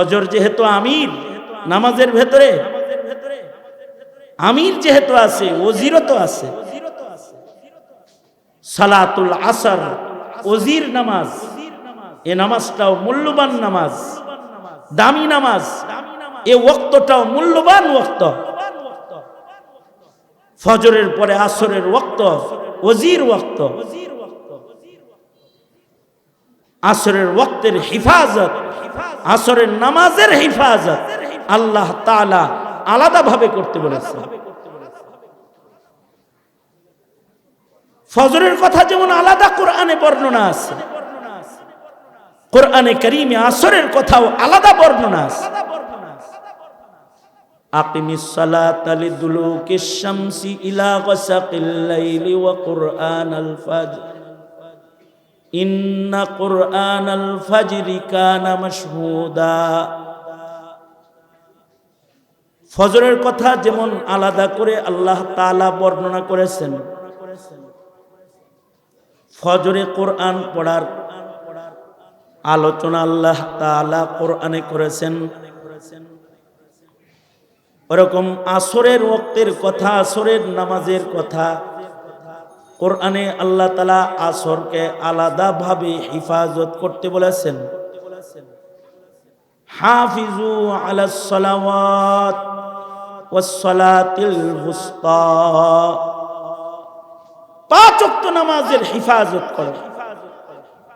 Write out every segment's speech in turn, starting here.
ফজর যেহেতু আমির নামাজের ভেতরে আমির যেহেতু আছে, ওজিরও তো আছে। সালাতুল আসর, ওজির নামাজ, এ নামাজটাও মূল্যবান নামাজ, দামি নামাজ, এ ওক্তটাও মূল্যবান ওক্ত। ফজরের পরে আসরের ওক্ত, ওজির ওক্ত। আসরের ওক্তের হিফাজত আসরের নামাজের হিফাজত আল্লাহ তাআলা আলাদাভাবে করতে বলেছে ফজরের কথা যেমন আলাদা কোরআনে বর্ণনা আছে কোরআনে করিমে আসরের কথাও আলাদা বর্ণনা আছে أقم الصلاة لدلوك الشمس إلى غسق الليل وقرآن الفجر ইন্না কোরআন আল ফাজিরি কানা মাশহুদা। ফজরের কথা যেমন আলাদা করে আল্লাহ তালা বর্ণনা করেছেন, ফজরে কোরআন পড়ার আলোচনা আল্লাহ তালা কোরআনে করেছেন। ওরকম আসরের ওক্তের কথা, আসরের নামাজের কথা কোরআনে আল্লাহ তালা আসরকে আলাদাভাবে হিফাজত করতে বলেছেন। হাফিজু আলা সালাওয়াত ওয়াসসালাতিল বুস্তা পাঁচ নামাজের হিফাজত করো।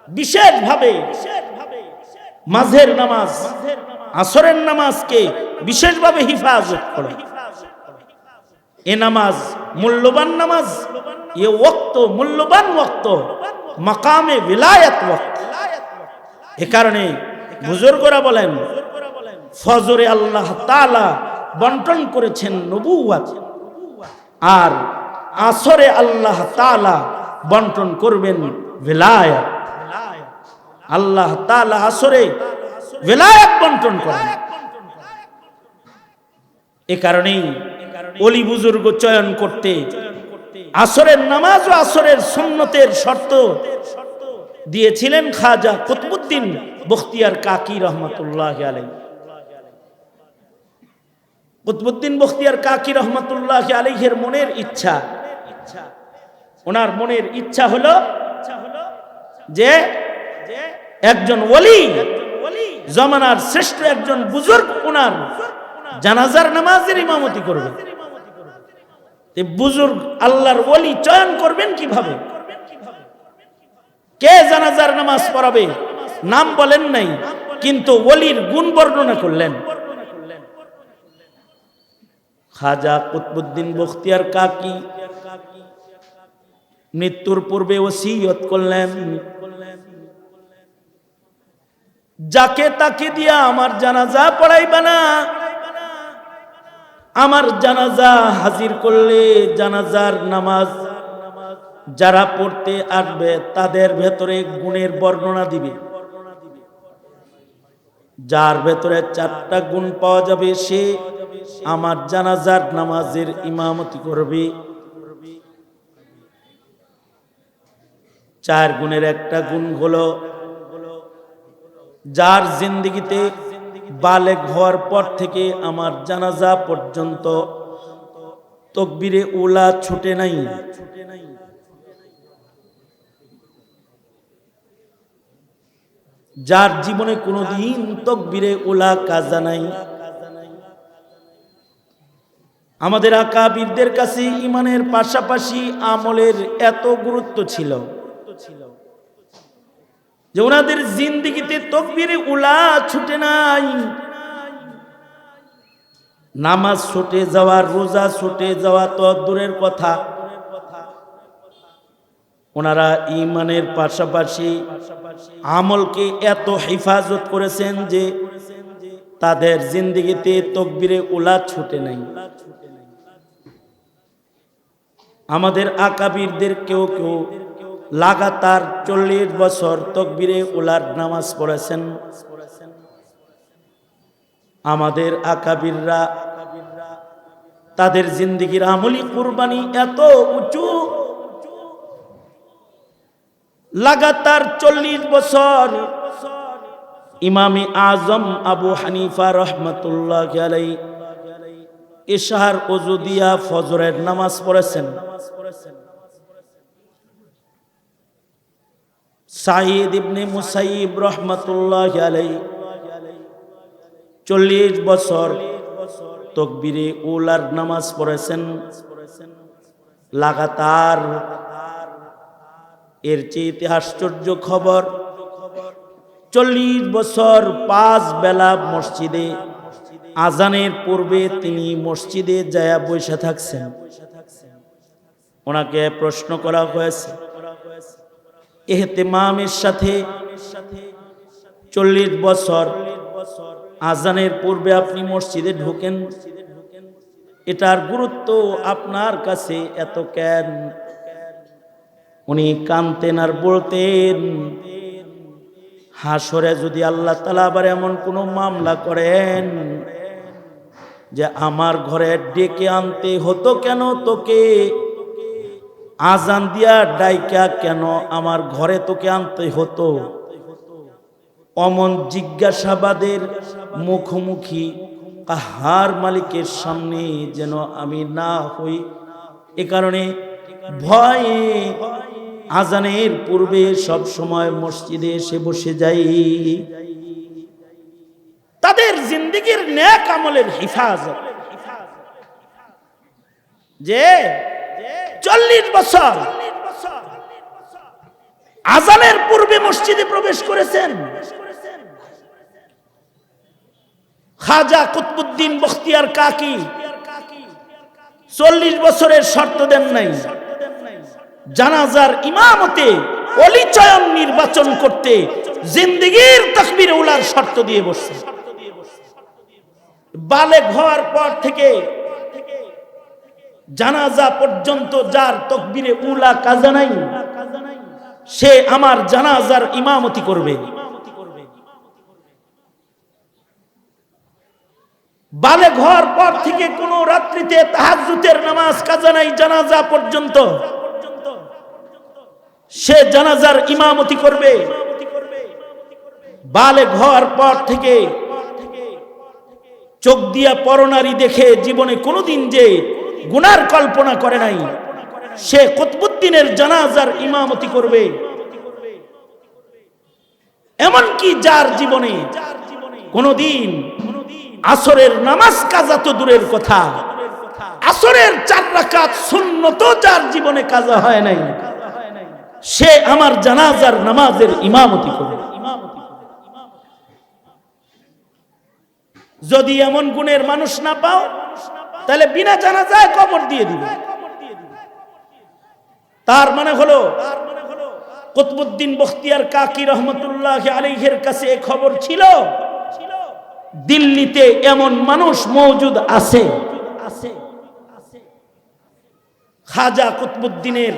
বিশেষভাবে মাঝের নামাজ, আসরের নামাজকে বিশেষভাবে হিফাজত করো। এ নামাজ মূল্যবান নামাজ, এ ওক্ত মূল্যবান ওক্ত, মাকামে বিলায়াত ওক্ত। এ কারণে বুজুর্গরা বলেন, ফজরে আল্লাহ তাআলা বন্টন করেছেন নবুয়াত আর আসরে আল্লাহ তাআলা বন্টন করবেন বিলায়াত। আল্লাহ তাআলা আসরে বিলায়াত বন্টন করেন। এ কারণেই অলি বুজুর্গ চয়ন করতে। আসরের নামাজ ও আসরের সুন্নতের শর্ত দিয়েছিলেন খাজা কুতবুদ্দিন বখতিয়ার কাকি রহমতুল্লাহ আলাই কুতবুদ্দিন বখতিয়ার কাকি রহমতুল্লাহ আলাইহের মনের ইচ্ছা। ওনার মনের ইচ্ছা হলো যে একজন ওলি, জমানার শ্রেষ্ঠ একজন বুজুর্গ ওনার জানাজার নামাজের ইমামতি করবে। বুজুর্গ আল্লাহর ওলি চয়ন করবেন কীভাবে? কে জানাজার নামাজ পড়াবে? নাম বলেন নাই, কিন্তু ওলির গুণ বর্ণনা করলেন। খাজা কুতবুদ্দিন বখতিয়ার কাকি মৃত্যুর পূর্বে ওসিয়ত করলেন। যাকে তাকে দিয়া আমার জানাজা পড়াইবা না আমার জানাজা হাজির করলে জানাজার নামাজ যারা পড়তে আসবে তাদের ভেতরে গুণের বর্ণনা দিবে। যার ভেতরে চারটা গুণ পাওয়া যাবে, সে আমার জানাজার নামাজের ইমামতি করবে। চার গুণের একটা গুণ হলো, যার জিন্দিগিতে বালেক হওয়ার পর থেকে আমার জানাজা পর্যন্ত তকবিরে উলা ছুটে নাই। যার জীবনে কোনো দিন তকবিরে উলা কাজা নাই। আমাদের আকাবিরদের কাছে ইমানের পাশাপাশি আমলের এত গুরুত্ব ছিল। যে ওনাদের জিন্দিগিতে তকবিরে উলা ছুটে নাই। নামাজ ছুটে যাওয়া, রোজা ছুটে যাওয়া তো দূরের কথা। ওনারা ইমানের পাশাপাশি আমলকে এত হেফাজত করেছেন যে তাদের জিন্দিগিতে তকবিরে উলা ছুটে নাই। আমাদের আকাবিরদের কেউ কেউ লাগাতার চল্লিশ বছর তকবিরে উলার নামাজ পড়েছেন। আমাদের আকাবিররা, তাদের জিন্দিগির আমলি কুরবানি এত উঁচু। লাগাতার চল্লিশ বছর ইমামি আজম আবু হানিফা রহমতুল্লাহ আলাই ইশাহার অজু দিয়া ফজরের নামাজ পড়েছেন। সাইদ ইবনে মুসাইব রহমতুল্লাহ আলাই চল্লিশ বছর তকবিরে উলার নামাজ পড়েছেন। লাগাতার এর চেয়ে আশ্চর্য খবর। চল্লিশ বছর পাঁচ বেলা মসজিদে আজানের পূর্বে তিনি মসজিদে যায়া বসে থাকছেন। ওনাকে প্রশ্ন করা হয়েছে এহতেমামের সাথে চল্লিশ বছর আজানের পূর্বে আপনি মসজিদে ঢোকেন। এটার গুরুত্ব আপনার কাছে এত কেন? উনি কানতেন আর বলতেন, হাসরে যদি আল্লাহ তালা আবার এমন কোনো মামলা করেন যে আমার ঘরে ডেকে আনতে হতো কেন তোকে? আজান দিয়া ডাইকা কেন আমার ঘরে তোকে আনতে হতো? অমন জিজ্ঞাসাবাদের মুখোমুখি কাহার মালিকের সামনে যেন আমি না হই। এ কারণে ভয়ে, আজানের পূর্বে সব সময় মসজিদে এসে বসে যাই। তাদের জিন্দগির ন্যাক আমলের হিফাজত। যে চল্লিশ বছর আজানের পূর্বে মসজিদে প্রবেশ করেছেন। খাজা কুতবুদ্দিন বখতিয়ার কাকি চল্লিশ বছরের শর্ত দেন নাই। জানাজার ইমামতে অলিচয়ন নির্বাচন করতে জিন্দিগির তকবির উলার শর্ত দিয়ে বসছে। বালেগ হওয়ার পর থেকে জানাজা পর্যন্ত যার তকবিরে উলা কাজা নাই, সে আমার জানাজার ইমামতি করবে। বালে ঘর পর থেকে কোন রাত্রিতে তাহাজুতের নামাজ কাজা নাই জানাজা পর্যন্ত। সে জানাজার ইমামতি করবে। বালে ঘর পর থেকে চোখ দিয়া পরনারী দেখে জীবনে কোনোদিন যে গুনার কল্পনা করে নাই। সে কুতবুদ্দিনের জানাজার ইমামতি করবে। এমনকি যার জীবনে কোনোদিন আসরের নামাজ কাজা তো দূরের কথা। আসরের চার রাকাত শূন্যত যার জীবনে কাজা হয় নাই। সে আমার জানাজার নামাজের ইমামতি করবে। যদি এমন গুণের মানুষ না পাও তাহলে বিনা জানাজায় কবর দিয়ে দিবে। তার মানে হলো, কুতবুদ্দিন বখতিয়ার কাকি রহমতুল্লাহ আলিহের কাছে খবর ছিল, দিল্লিতে এমন মানুষ মৌজুদ আছে। খাজা কুতবুদ্দিনের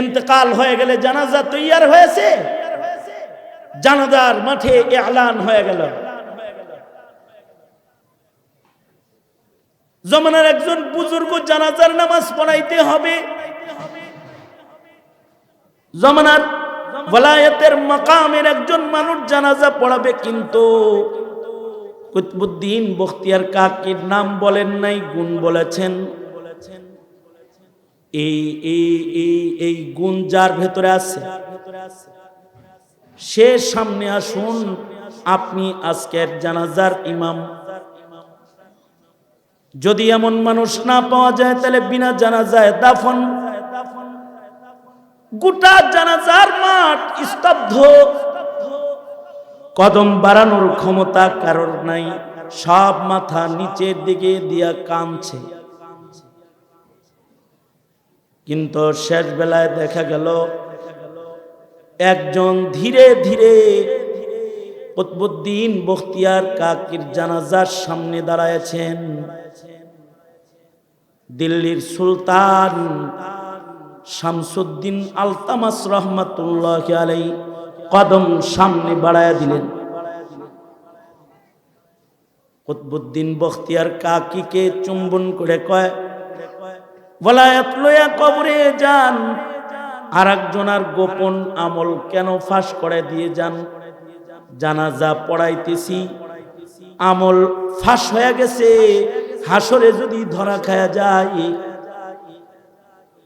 ইন্তেকাল হয়ে গেলে জানাজা তৈয়ার হয়েছে, জানাজার মাঠে এলান হয়ে গেল। জমানার একজন বুজুর্গ জানাজার নামাজ পড়াইতে হবে। জমানার ওলায়তের মাকামের একজন মানুষ জানাজা পড়াবে কিন্তু কুতবুদ্দিন বখতিয়ার কাকির নাম বলেন নাই, গুণ বলেছেন। এই এই এই এই গুণ যার ভেতরে আছে, সে সামনে আসুন, আপনি আজকের জানাজার ইমাম। যদি এমন মানুষ না পাওয়া যায়, তাহলে বিনা জানা যায় দাফন। গোটা জানাজার মাঠ স্তব্ধ। কদম বাড়ানোর ক্ষমতা কারোর নাই, সব মাথা নিচের দিকে দিয়া কামছে কিন্তু শেষ বেলায় দেখা গেল, একজন ধীরে ধীরে কুতবুদ্দিন বখতিয়ার কাকির জানাজার সামনে দাঁড়ায়ছেন দিল্লির সুলতান শামসুদ্দিন আলতামাস রহমাতুল্লাহ আলাই কদম সামনে বাড়ায়া দিলেন। কুতবুদ্দিন বখতিয়ার কাকিকে চুম্বন করে কয় বলায়াত লয়া কবরে যান আর একজনার গোপন আমল কেন ফাঁস করে দিয়ে যান? জানাজা পড়াইতেছি, আমল ফাঁস হয়ে গেছে হাসরে যদি ধরা খায়া যায়,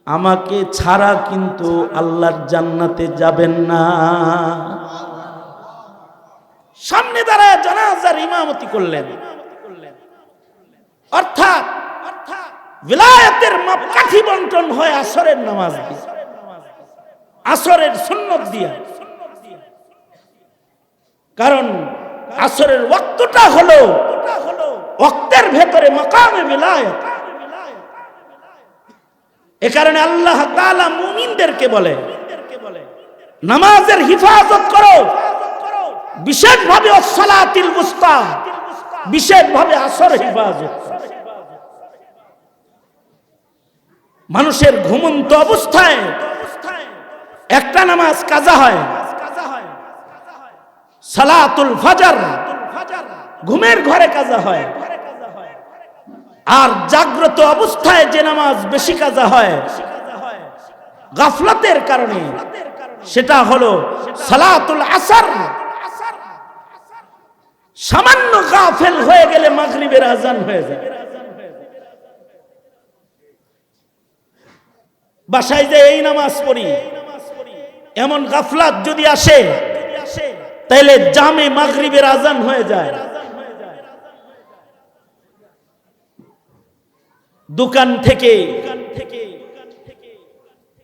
আমাকে ছাড়া কিন্তু আল্লাহর জান্নাতে যাবেন না। সামনে দাঁড়ায় জানাজার ইমামতি করলেন। অর্থাৎ বিলায়াতের মাপকাঠি বন্টন হয় আসরের নামাজ দিয়ে। আসরের সুন্নত দিয়া। কারণ আসরের ওয়াক্তটা হলো ওয়াক্তের ভেতরে মাকামে বিলায়াত। এ কারণে আল্লাহ তাআলা মুমিনদেরকে বলে, নামাজের হিফাজত করো। বিশেষভাবে সালাতিল মুস্তা বিশেষভাবে আসর হিফাজত। মানুষের ঘুমন্ত অবস্থায় একটা নামাজ কাজা হয়। সালাতুল ফাজার। ঘুমের ঘরে কাজা হয়। আর জাগ্রত অবস্থায় যে নামাজ বেশি কাজা হয়, গাফলতের কারণে। সেটা হলো সালাতুল আসর। সামান্য গাফেল হয়ে গেলে মাগরিবের আজান হয়ে যায়। বাসায় যে এই নামাজ পড়ি, এমন গাফলাত যদি আসে তাহলে জামে মাগরিবের আজান হয়ে যায়। দোকান থেকে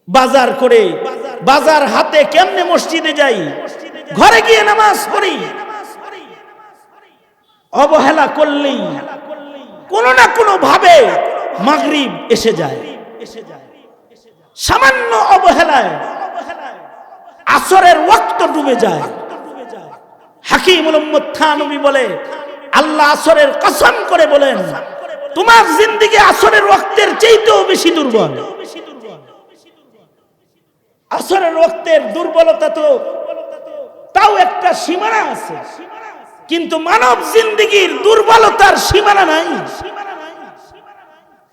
বাজার করে, বাজার হাতে কেমনে মসজিদে যাই? ঘরে গিয়ে নামাজ পড়ি। অবহেলা করলেই কোনো না কোনো ভাবে মাগরিব এসে যায়। সামান্য অবহেলায় আসরের ওয়াক্ত ডুবে যায়। হাকিম থানবী বলে, আল্লাহ আসরের কসম করে বলেন তোমার জিন্দিগি আসরের রক্তের চেয়েতেও বেশি দুর্বল। আসরের রক্তের দুর্বলতা তো তাও একটা সীমানা আছে। কিন্তু মানব জিন্দিগির দুর্বলতার সীমানা নাই।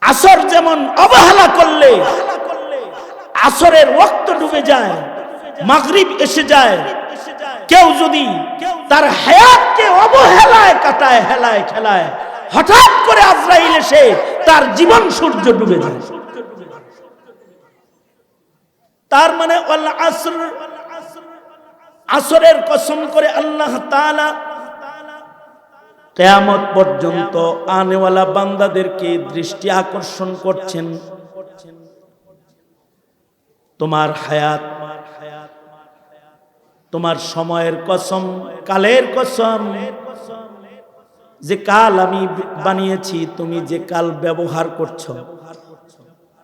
আসর যেমন অবহেলা করলে, আসরের রক্ত ডুবে যায়, মাগরিব এসে যায়। কেউ যদি তার হায়াতকে অবহেলায় কাটায়, হেলায় খেলায় হঠাৎ করে আজরাইল এসে তার জীবন সূর্য ডুবে যায়। তার মানে আসরের কসম করে আল্লাহ কেয়ামত পর্যন্ত আনেওয়ালা বান্দাদেরকে দৃষ্টি আকর্ষণ করছেন। তোমার হায়াত, তোমার সময়ের কসম, কালের কসম যে কাল আমি বানিয়েছি, তুমি যে কাল ব্যবহার করছ।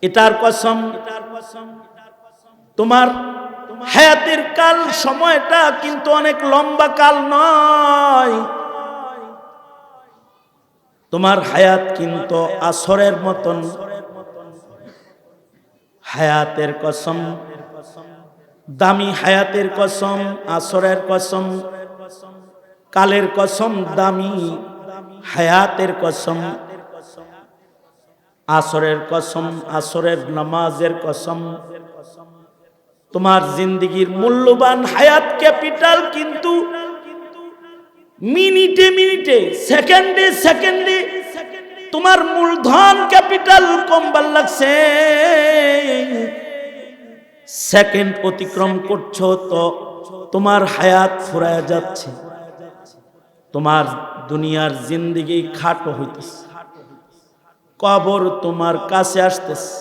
এটার কসম, তোমার হায়াতের কাল সময়টা কিন্তু অনেক লম্বা কাল নয়। তোমার হায়াত কিন্তু আসরের মতন। হায়াতের কসম, দামি হায়াতের কসম, আসরের কসম, কালের কসম, দামি হায়াতের কসম, আসরের কসম, আসরের নামাজের কসম, তোমার জিন্দিগির মূল্যবান হায়াত ক্যাপিটাল কিন্তু মিনিটে মিনিটে, সেকেন্ডে সেকেন্ডে তোমার মূলধন ক্যাপিটাল কমবার লাগছে। সেকেন্ড অতিক্রম করছ তো তোমার হায়াত ফুরায় যাচ্ছে। তোমার দুনিয়ার জিন্দিগি খাটো হইতেছে। কবর তোমার কাছে আসতেছে।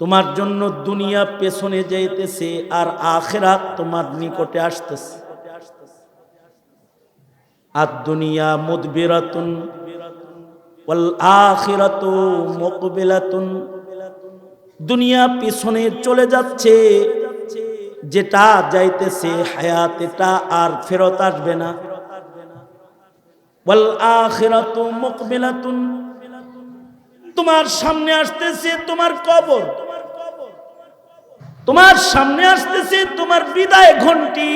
তোমার জন্য দুনিয়া পেছনে যাইতেছে আর আখেরাত তোমার নিকটে আসতেছে। আর দুনিয়া মুদবিরাতুন ওয়াল আখিরাতু মুকবিলাতুন। দুনিয়া পেছনে চলে যাচ্ছে যেটা যাইতেছে হায়াত এটা আর ফেরত আসবে না। তোমার সামনে আসতেছে তোমার কবর। তোমার সামনে আসতেছে তোমার বিদায় ঘন্টি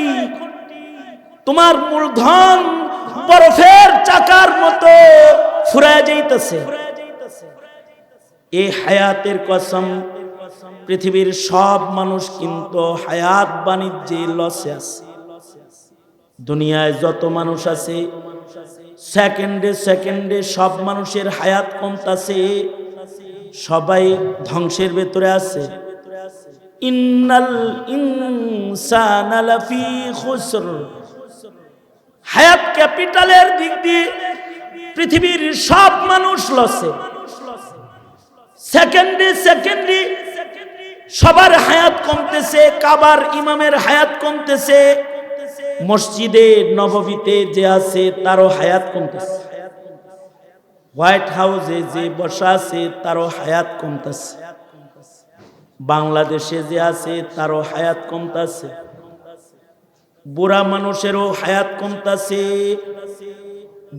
তোমার মূলধন বরফের চাকার মতো ফুরায় যাইতেছে। এই হায়াতের কসম পৃথিবীর সব মানুষ কিন্তু হায়াত বাণিজ্যে লসে আছে। দুনিয়ায় যত মানুষ আছে সেকেন্ডে সেকেন্ডে সব মানুষের হায়াত কমতাছে, সবাই ধ্বংসের ভেতরে আছে। ইন্নাল ইনসানা লাফি খুসর। হায়াত ক্যাপিটালের দিক দিয়ে পৃথিবীর সব মানুষ লসে সেকেন্ডে সেকেন্ডে সবার হায়াত কমতেছে, কাবার ইমামের হায়াত কমতেছে, মসজিদে নববীতে যে আছে তারও হায়াত কমতেছে। হোয়াইট হাউসে যে বসা আছে তারও হায়াত কমতেছে। বাংলাদেশে যে আছে তারও হায়াত কমতেছে। বুড়া মানুষেরও হায়াত কমতাছে,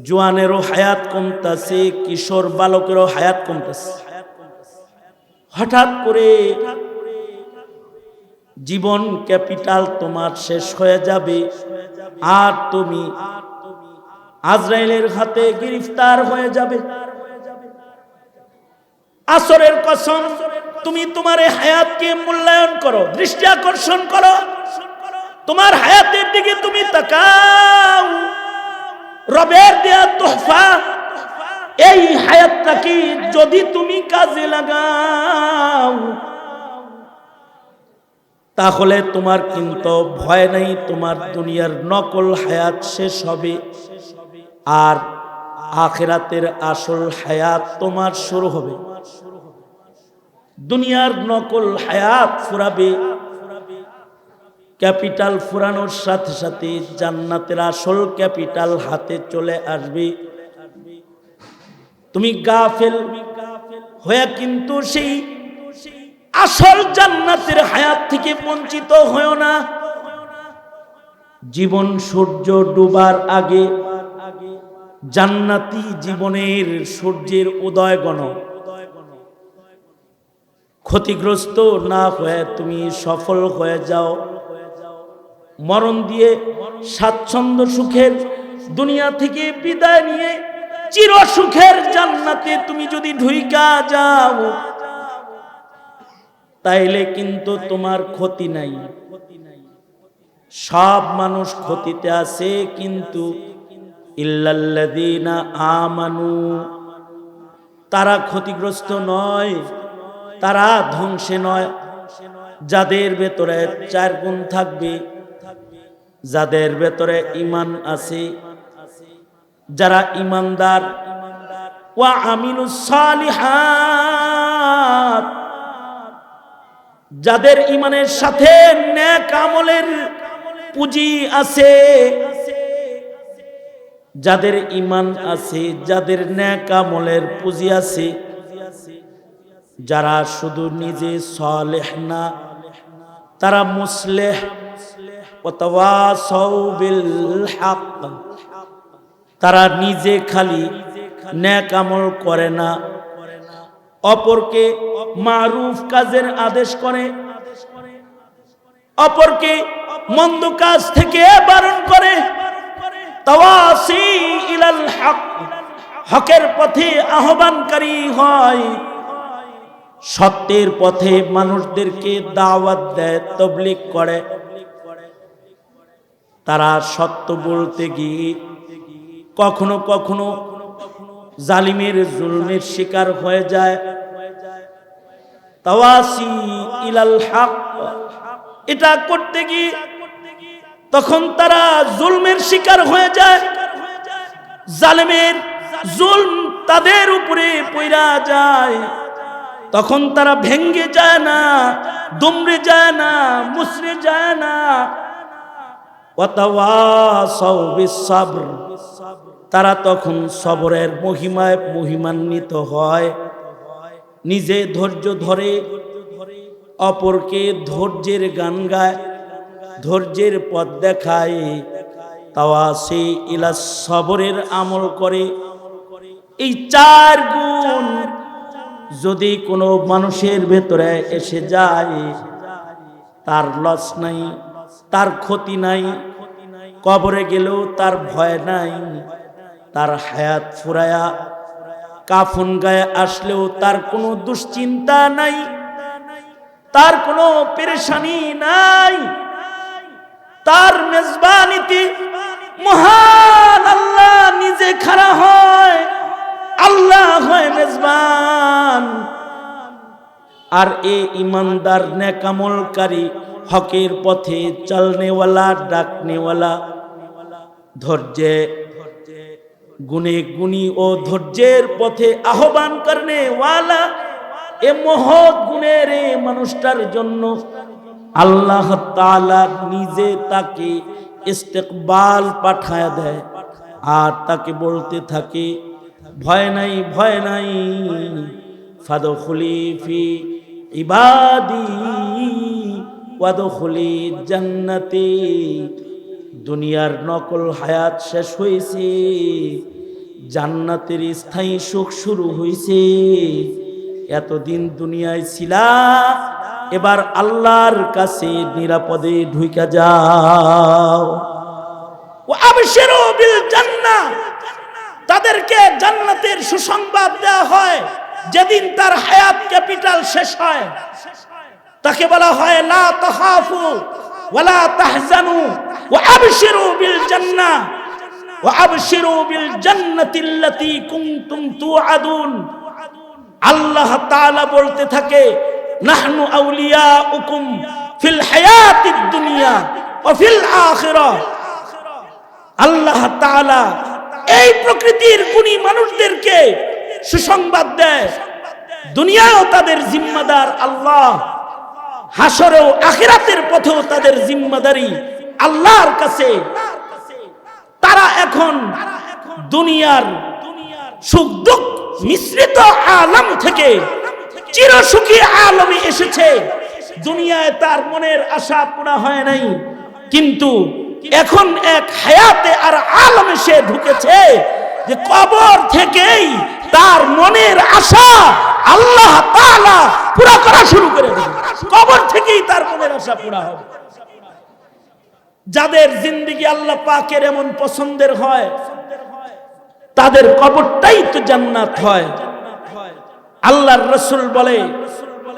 জোয়ানেরও হায়াত কমতাছে, কিশোর বালকেরও হায়াত কমতাছে। হঠাৎ করে জীবন ক্যাপিটাল তোমার শেষ হয়ে যাবে। আর তুমি আজরাইলের হাতে গ্রেফতার হয়ে যাবে। আসরের কসম, তুমি তোমার হায়াতকে মূল্যায়ন করো, দৃষ্টি আকর্ষণ করো। তোমার হায়াতের দিকে তুমি তাকাও। রবের দেয়া তোহফা, এই হায়াতটাকে যদি তুমি কাজে লাগাও তাহলে তোমার কিন্তু ভয় নেই, তোমার দুনিয়ার নকল হায়াত শেষ হবে। আর আখেরাতের আসল হায়াত তোমার শুরু হবে। দুনিয়ার নকল হায়াত ফুরাবে। ক্যাপিটাল ফুরানোর সাথে সাথে জান্নাতের আসল ক্যাপিটাল হাতে চলে আসবে। তুমি গাফেল হয়ে কিন্তু সেই আসল জান্নাতের হায়াত থেকে বঞ্চিত হয়েও না। জীবন সূর্য ডুবার আগে জান্নাতি জীবনের সূর্যের উদয় গণ। ক্ষতিগ্রস্ত না হয়ে তুমি সফল হয়ে যাও। মরণ দিয়ে স্বাচ্ছন্দ্য সুখের দুনিয়া থেকে বিদায় নিয়ে চির সুখের জান্নাতে তুমি যদি ঢুইকা যাও তাইলে কিন্তু তোমার ক্ষতি নাই। সব মানুষ ক্ষতিতে আছে কিন্তু আমানু, তারা ক্ষতিগ্রস্ত নয়, তারা ধ্বংসে নয়। যাদের ভেতরে চার গুণ থাকবে, যাদের ভেতরে ইমান আছে, যারা ইমানদার ওয়া আমিনু সালিহাত যাদের ইমানের সাথে ন্যাক আমলের পুঁজি আছে, যাদের ইমান আছে, যাদের ন্যাক আমলের পুঁজি আছে, যারা শুধু নিজে সলেহ না, তারা মুসলেহ তারা নিজে খালি ন্যাক আমল করে না, অপরকে মারুফ কাজের আদেশ করে। অপরকে মন্দ কাজ থেকে বারণ করে। হকের পথে আহ্বানকারী হয়। সত্যের পথে মানুষদেরকে দাওয়াত দেয় তবলিক করে। তারা সত্য বলতে গিয়ে কখনো কখনো জালিমের জুলমের শিকার হয়ে যায়। এটা করতে গিয়ে তখন তারা জুলমের শিকার হয়ে যায়। জালেমের জুলম তাদের উপরে পইরা যায়। তখন তারা ভেঙ্গে যায় না, দুমড়ে যায় না মুসরে যায় না। তারা তখন সবরের মহিমায় মহিমান্বিত হয়। নিজে ধৈর্য ধরে, অপরকে ধৈর্যের গান গায়, ধৈর্যের পথ দেখায়। তাওয়া সে ইলা সবরের আমল করে। এই চার গুণ যদি কোনো মানুষের ভেতরে এসে যায়, তার লস নাই, তার ক্ষতি নাই, কবরে গেলেও তার ভয় নাই, তার হায়াত ফুরায়া কাফন গায়ে আসলেও তার কোনো দুশ্চিন্তা নাই, তার কোনো পেরেশানি নাই। তার মেজবানিতে মহান আল্লাহ নিজে খাড়া হয়, আল্লাহ হয় মেজবান। আর এ ইমানদার নেকামলকারী হকের পথে চলনেওয়ালা, ডাকনেওয়ালা, ধৈর্যে গুণে গুণী ও ধৈর্যের পথে আহ্বান করনে ওয়ালা, এ মহৎ গুণের এ মানুষটার জন্য আল্লাহ নিজে তাকে ইস্তেকবাল পাঠায় দেয় আর তাকে বলতে থাকে, ভয় নাই ভয় নাই, ফাদখুলি ফি ইবাদি, ওয়াদখুলি জান্নাতি দুনিয়ার নকল হায়াত শেষ হয়েছে জান্নাতের স্থায়ী সুখ শুরু হয়েছে এতদিন দুনিয়ায় ছিলা, এবার আল্লাহর কাছে নিরাপদে ঢুইকা যাও। তাদেরকে জান্নাতের সুসংবাদ দেওয়া হয়, যেদিন তার হায়াত ক্যাপিটাল শেষ হয়। তাকে বলা হয়, লা তাখাফু ওয়ালা তাহজানু। আল্লাহ বলতে থাকে আউলিয়াউকুম ফিল দুনিয়া আল্লাহ এই প্রকৃতির গুণী মানুষদেরকে সুসংবাদ দেয়। দুনিয়াও তাদের জিম্মাদার আল্লাহ হাসরেও আখিরাতের পথেও তাদের জিম্মাদারি। আল্লাহর কাছে, তারা এখন দুনিয়ার সুখ দুঃখ মিশ্রিত আলম থেকে, চিরসুখী আলমে এসেছে। দুনিয়ায় তার মনের আশা পুরা হয় নাই, কিন্তু এখন এক হায়াতে আর আলমে সে ঢুকেছে যে কবর থেকেই তার মনের আশা আল্লাহ তাআলা পুরা করা শুরু করে দেবে। কবর থেকেই তার মনের আশা পুরা হবে। যাদের জিন্দিগি আল্লাহ পাকের এমন পছন্দের হয়, তাদের কবরটাই তো জান্নাত হয়। আল্লাহর রসুল বলে